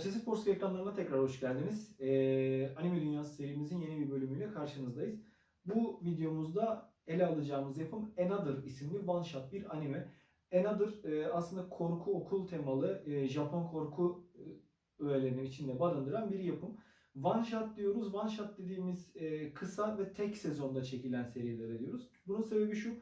Obsesif Force ekranlarına tekrar hoş geldiniz. Ee, Anime Dünyası serimizin yeni bir bölümüyle karşınızdayız. Bu videomuzda ele alacağımız yapım Another isimli one shot bir anime. Another e, aslında korku okul temalı e, Japon korku e, öğelerinin içinde barındıran bir yapım. One shot diyoruz. One shot dediğimiz e, kısa ve tek sezonda çekilen serilere diyoruz. Bunun sebebi şu.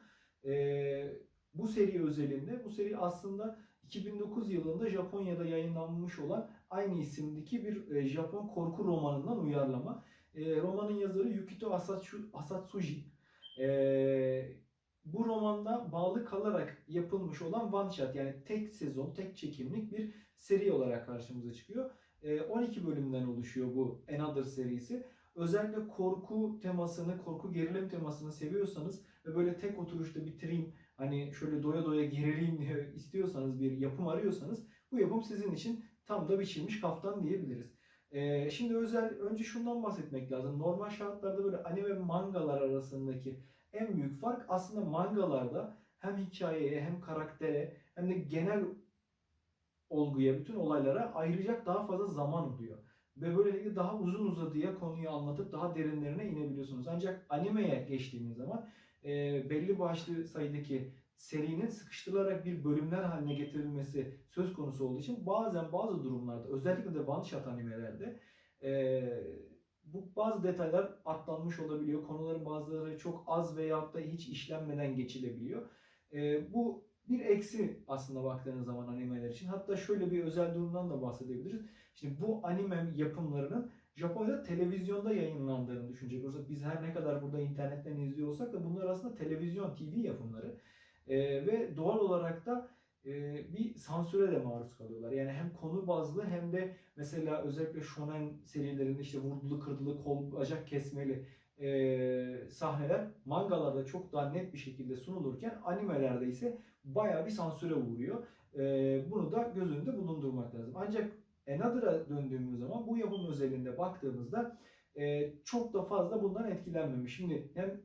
e, bu seri özelinde, bu seri aslında 2009 yılında Japonya'da yayınlanmış olan aynı isimdeki bir e, Japon korku romanından uyarlama. E, romanın yazarı Yukito Asatsu, Asatsuji. E, bu romanda bağlı kalarak yapılmış olan one shot yani tek sezon, tek çekimlik bir seri olarak karşımıza çıkıyor. E, 12 bölümden oluşuyor bu Another serisi. Özellikle korku temasını, korku gerilim temasını seviyorsanız ve böyle tek oturuşta bitireyim, hani şöyle doya doya gerileyim diye istiyorsanız bir yapım arıyorsanız bu yapım sizin için tam da biçilmiş kaftan diyebiliriz. Ee, şimdi özel önce şundan bahsetmek lazım. Normal şartlarda böyle anime mangalar arasındaki en büyük fark aslında mangalarda hem hikayeye hem karaktere hem de genel olguya, bütün olaylara ayıracak daha fazla zaman oluyor. Ve böylelikle daha uzun uzadıya konuyu anlatıp daha derinlerine inebiliyorsunuz. Ancak animeye geçtiğimiz zaman e, belli başlı sayıdaki serinin sıkıştırılarak bir bölümler haline getirilmesi söz konusu olduğu için bazen bazı durumlarda özellikle de one shot animelerde e, bu bazı detaylar atlanmış olabiliyor. Konuların bazıları çok az veyahut da hiç işlenmeden geçilebiliyor. E, bu bir eksi aslında baktığınız zaman animeler için. Hatta şöyle bir özel durumdan da bahsedebiliriz. Şimdi bu anime yapımlarının Japonya'da televizyonda yayınlandığını düşünecek olursak biz her ne kadar burada internetten izliyor olsak da bunlar aslında televizyon TV yapımları. Ee, ve doğal olarak da e, bir sansüre de maruz kalıyorlar. Yani hem konu bazlı hem de mesela özellikle shonen serilerinde işte vurdulu kırdılı kol bacak kesmeli e, sahneler mangalarda çok daha net bir şekilde sunulurken animelerde ise bayağı bir sansüre uğruyor. E, bunu da göz önünde bulundurmak lazım. Ancak Another'a döndüğümüz zaman bu yapım özelinde baktığımızda e, çok da fazla bundan etkilenmemiş. Şimdi hem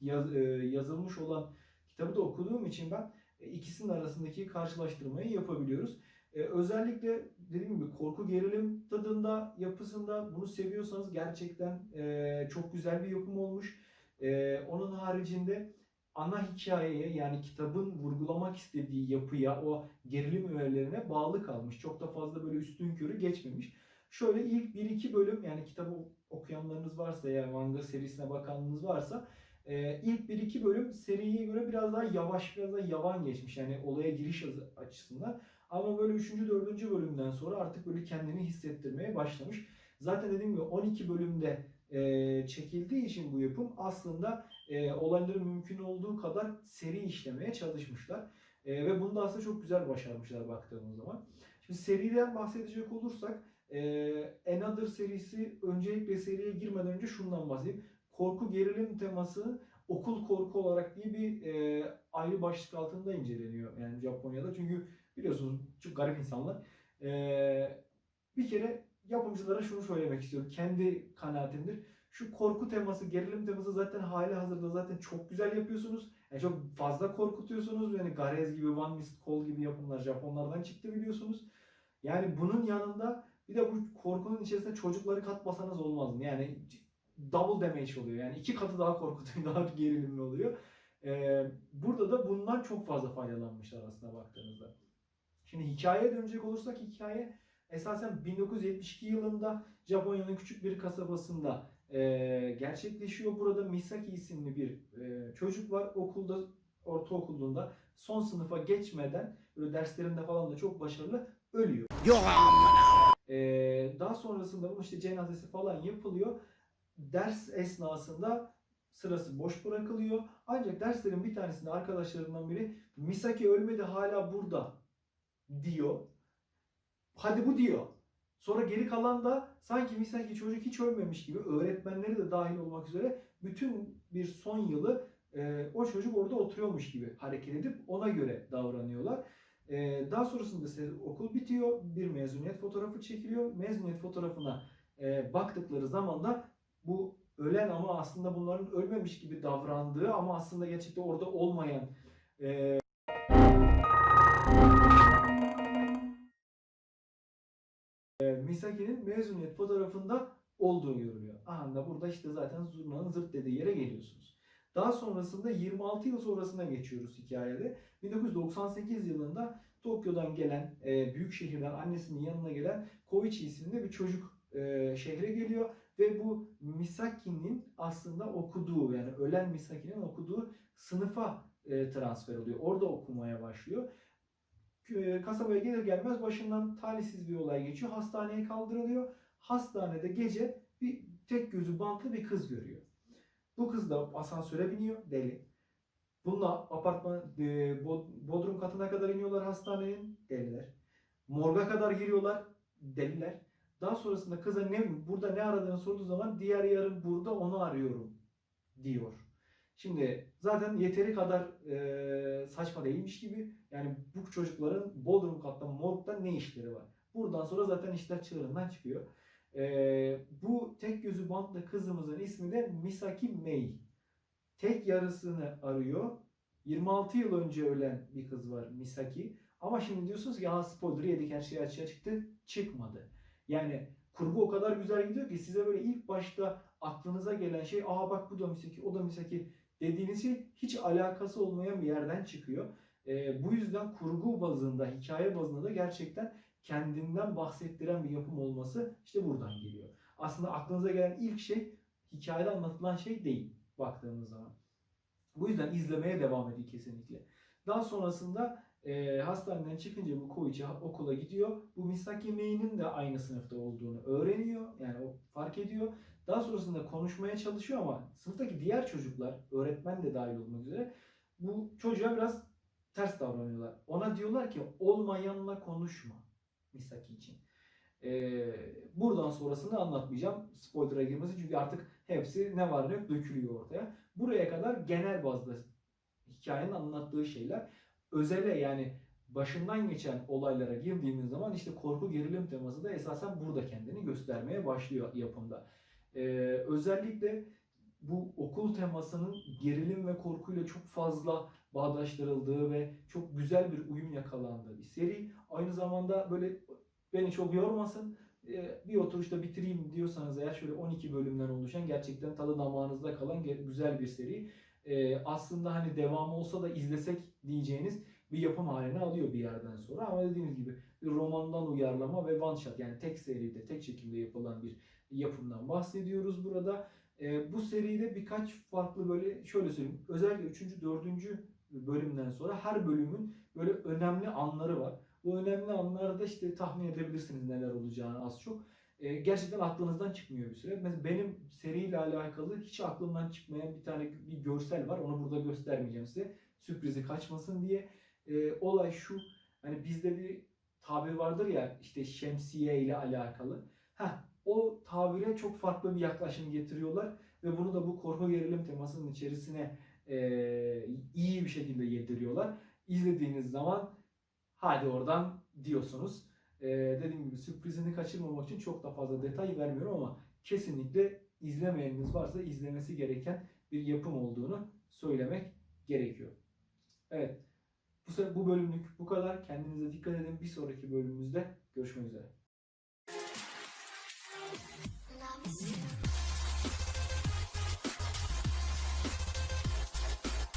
yaz, e, yazılmış olan kitabı da okuduğum için ben e, ikisinin arasındaki karşılaştırmayı yapabiliyoruz. E, özellikle dediğim gibi korku gerilim tadında yapısında bunu seviyorsanız gerçekten e, çok güzel bir yapım olmuş. E, onun haricinde ana hikayeye yani kitabın vurgulamak istediği yapıya, o gerilim öğelerine bağlı kalmış. Çok da fazla böyle üstün körü geçmemiş. Şöyle ilk 1-2 bölüm yani kitabı okuyanlarınız varsa yani manga serisine bakanınız varsa e, ilk 1-2 bölüm seriye göre biraz daha yavaş, biraz daha yavan geçmiş. Yani olaya giriş açısından. Ama böyle 3. 4. bölümden sonra artık böyle kendini hissettirmeye başlamış. Zaten dediğim gibi 12 bölümde e, çekildiği için bu yapım aslında e, olayları mümkün olduğu kadar seri işlemeye çalışmışlar. E, ve bunu da aslında çok güzel başarmışlar baktığımız zaman. Şimdi seriden bahsedecek olursak e, Another serisi öncelikle seriye girmeden önce şundan bahsedeyim. Korku gerilim teması okul korku olarak diye bir e, ayrı başlık altında inceleniyor yani Japonya'da. Çünkü biliyorsunuz çok garip insanlar. E, bir kere yapımcılara şunu söylemek istiyorum. Kendi kanaatimdir. Şu korku teması, gerilim teması zaten hali hazırda zaten çok güzel yapıyorsunuz. Yani çok fazla korkutuyorsunuz. Yani Garez gibi, One Missed Call gibi yapımlar Japonlardan çıktı biliyorsunuz. Yani bunun yanında bir de bu korkunun içerisinde çocukları katmasanız olmaz mı? Yani double damage oluyor. Yani iki katı daha korkutucu, daha gerilimli oluyor. Ee, burada da bundan çok fazla faydalanmışlar aslında baktığınızda. Şimdi hikayeye dönecek olursak hikaye esasen 1972 yılında Japonya'nın küçük bir kasabasında e, gerçekleşiyor. Burada Misaki isimli bir e, çocuk var. Okulda, ortaokulunda son sınıfa geçmeden böyle derslerinde falan da çok başarılı ölüyor. Yok E, daha sonrasında bunun işte cenazesi falan yapılıyor. Ders esnasında sırası boş bırakılıyor. Ancak derslerin bir tanesinde arkadaşlarından biri Misaki ölmedi hala burada diyor. Hadi bu diyor. Sonra geri kalan da sanki Misaki çocuk hiç ölmemiş gibi öğretmenleri de dahil olmak üzere bütün bir son yılı e, o çocuk orada oturuyormuş gibi hareket edip ona göre davranıyorlar. E, daha sonrasında ise okul bitiyor. Bir mezuniyet fotoğrafı çekiliyor. Mezuniyet fotoğrafına e, baktıkları zaman da bu ölen ama aslında bunların ölmemiş gibi davrandığı ama aslında gerçekten orada olmayan e, Misaki'nin mezuniyet fotoğrafında olduğu görülüyor. Aha da burada işte zaten zurnanın zırt dediği yere geliyorsunuz. Daha sonrasında 26 yıl sonrasına geçiyoruz hikayede. 1998 yılında Tokyo'dan gelen, e, büyük şehirden annesinin yanına gelen Koichi isimli bir çocuk e, şehre geliyor ve bu Misaki'nin aslında okuduğu yani ölen Misaki'nin okuduğu sınıfa e, transfer oluyor. Orada okumaya başlıyor. Kasabaya gelir gelmez başından talihsiz bir olay geçiyor. Hastaneye kaldırılıyor. Hastanede gece bir tek gözü bantlı bir kız görüyor. Bu kız da asansöre biniyor deli. Bununla apartman e, bod- bodrum katına kadar iniyorlar hastanenin deliler. Morga kadar giriyorlar deliler. Daha sonrasında kıza ne burada ne aradığını sorduğu zaman diğer yarın burada onu arıyorum diyor. Şimdi zaten yeteri kadar e, saçma değilmiş gibi yani bu çocukların Bodrum katta morgda ne işleri var? Buradan sonra zaten işler çığırından çıkıyor. E, bu tek gözü bantlı kızımızın ismi de Misaki Mei. Tek yarısını arıyor. 26 yıl önce ölen bir kız var Misaki. Ama şimdi diyorsunuz ki ya spoiler yedik her şey açığa çıktı. Çıkmadı. Yani kurgu o kadar güzel gidiyor ki size böyle ilk başta aklınıza gelen şey aa bak bu da Misaki o da Misaki dediğiniz şey hiç alakası olmayan bir yerden çıkıyor. Ee, bu yüzden kurgu bazında, hikaye bazında da gerçekten kendinden bahsettiren bir yapım olması işte buradan geliyor. Aslında aklınıza gelen ilk şey hikayede anlatılan şey değil baktığımız zaman. Bu yüzden izlemeye devam edin kesinlikle. Daha sonrasında e, hastaneden çıkınca bu Koichi okula gidiyor. Bu Misaki Mei'nin de aynı sınıfta olduğunu öğreniyor. Yani o fark ediyor. Daha sonrasında konuşmaya çalışıyor ama sınıftaki diğer çocuklar, öğretmen de dahil olmak üzere bu çocuğa biraz ters davranıyorlar. Ona diyorlar ki olmayanla konuşma Misaki için. Ee, buradan sonrasını anlatmayacağım. Spoiler'a girmesi çünkü artık hepsi ne var ne yok dökülüyor ortaya. Buraya kadar genel bazda hikayenin anlattığı şeyler. Özele yani başından geçen olaylara girdiğimiz zaman işte korku gerilim teması da esasen burada kendini göstermeye başlıyor yapımda. Ee, özellikle bu okul temasının gerilim ve korkuyla çok fazla bağdaştırıldığı ve çok güzel bir uyum yakalandığı bir seri. Aynı zamanda böyle beni çok yormasın, e, bir oturuşta bitireyim diyorsanız eğer şöyle 12 bölümden oluşan gerçekten tadı damağınızda kalan güzel bir seri. E, aslında hani devamı olsa da izlesek diyeceğiniz bir yapım haline alıyor bir yerden sonra. Ama dediğimiz gibi romandan uyarlama ve one shot yani tek seride, tek çekimde yapılan bir yapımdan bahsediyoruz burada. E, bu seride birkaç farklı böyle şöyle söyleyeyim. Özellikle 3. 4. bölümden sonra her bölümün böyle önemli anları var. Bu önemli anlarda işte tahmin edebilirsiniz neler olacağını az çok. E, gerçekten aklınızdan çıkmıyor bir süre. Mesela benim seriyle alakalı hiç aklımdan çıkmayan bir tane bir görsel var. Onu burada göstermeyeceğim size. Sürprizi kaçmasın diye. E, olay şu. Hani bizde bir tabir vardır ya işte şemsiye ile alakalı. Heh, o tabire çok farklı bir yaklaşım getiriyorlar ve bunu da bu korku gerilim temasının içerisine e, iyi bir şekilde yediriyorlar. İzlediğiniz zaman hadi oradan diyorsunuz. E, dediğim gibi sürprizini kaçırmamak için çok da fazla detay vermiyorum ama kesinlikle izlemeyeniniz varsa izlemesi gereken bir yapım olduğunu söylemek gerekiyor. Evet. Bu, bu bölümlük bu kadar. Kendinize dikkat edin. Bir sonraki bölümümüzde görüşmek üzere.